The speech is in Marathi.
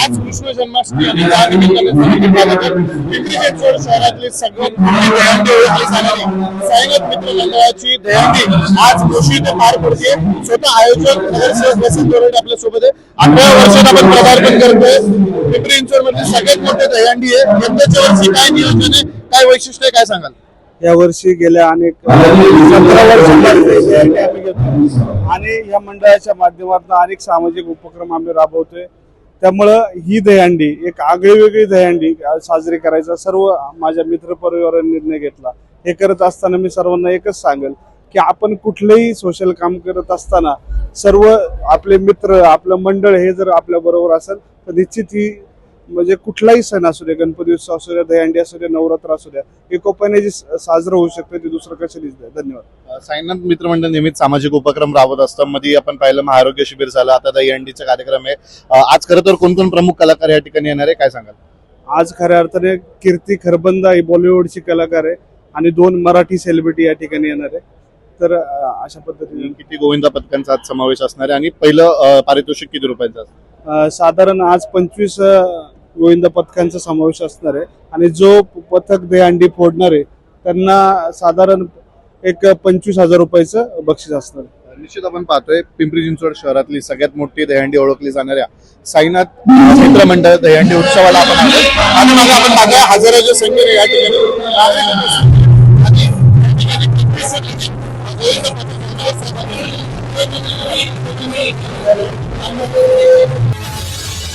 आज कृष्ण जन्माष्टमी आणि त्या निमित्ताने शहरातली मित्र मंडळाची आज पार पडते. स्वतः आयोजक नगरसेवक वसंत दोरडे आपल्यासोबत आहे. अठरा वर्षात आपण पदार्पण करतोय. पिंपरी चिंचवडमध्ये सगळ्यात मोठी दहीहंडी आहे. यंदाच्या वर्षी काय नियोजन आहे? काय वैशिष्ट्य आहे? काय सांगाल? या वर्षी गेल्या अनेक सतरा आणि या मंडळाच्या माध्यमातून अनेक सामाजिक उपक्रम आम्ही राबवतोय. त्यामुळं ही दहीहंडी एक आगळी वेगळी दहीहंडी साजरी करायचा सर्व माझ्या मित्र परिवाराने निर्णय घेतला. हे करत असताना मी सर्वांना एकच सांगेल की आपण कुठलंही सोशल काम करत असताना सर्व आपले मित्र आपलं मंडळ हे जर आपल्या बरोबर असेल तर निश्चित ही म्हणजे कुठलाही सण असू दे गणपती उत्सव असू द्या दहीहंडी असू द्या नवरात्र असू द्या एकोप्याने जे साजरं होऊ शकतं ते दुसरं कशानेच द्या धन्यवाद. साईनाथ मित्रमंडळ नेहमीच सामाजिक उपक्रम राबवत असतं. मध्ये आपण पाहिलं महाआरोग्य शिबिर झालं आता दहीहंडीचा कार्यक्रम आहे. आज खरं तर कोण कोण प्रमुख कलाकार या ठिकाणी येणार आहे? काय सांगाल? आज खऱ्या अर्थाने कीर्ती खरबंदा ही बॉलिवूडची कलाकार आहे आणि दोन मराठी सेलिब्रिटी या ठिकाणी येणार आहे. तर अशा पद्धतीने. किती गोविंदा पथकांचा आज समावेश असणार आहे आणि पहिलं पारितोषिक किती रुपयाचं साधारण आज पंचवीस गोविंद पथकांचा समावेश असणार आहे. आणि जो पथक दहीहंडी फोडणार आहे त्यांना साधारण एक पंचवीस हजार रुपयाचं बक्षीस असणार आहे. निश्चित आपण पाहतोय पिंपरी चिंचवड शहरातली सगळ्यात मोठी दहीहंडी ओळखली जाणाऱ्या साईनाथ मित्रमंडळ दहीहंडी उत्सवाला आपण आणि मग आपण पाहतोय हजाराच्या संख्येने या ठिकाणी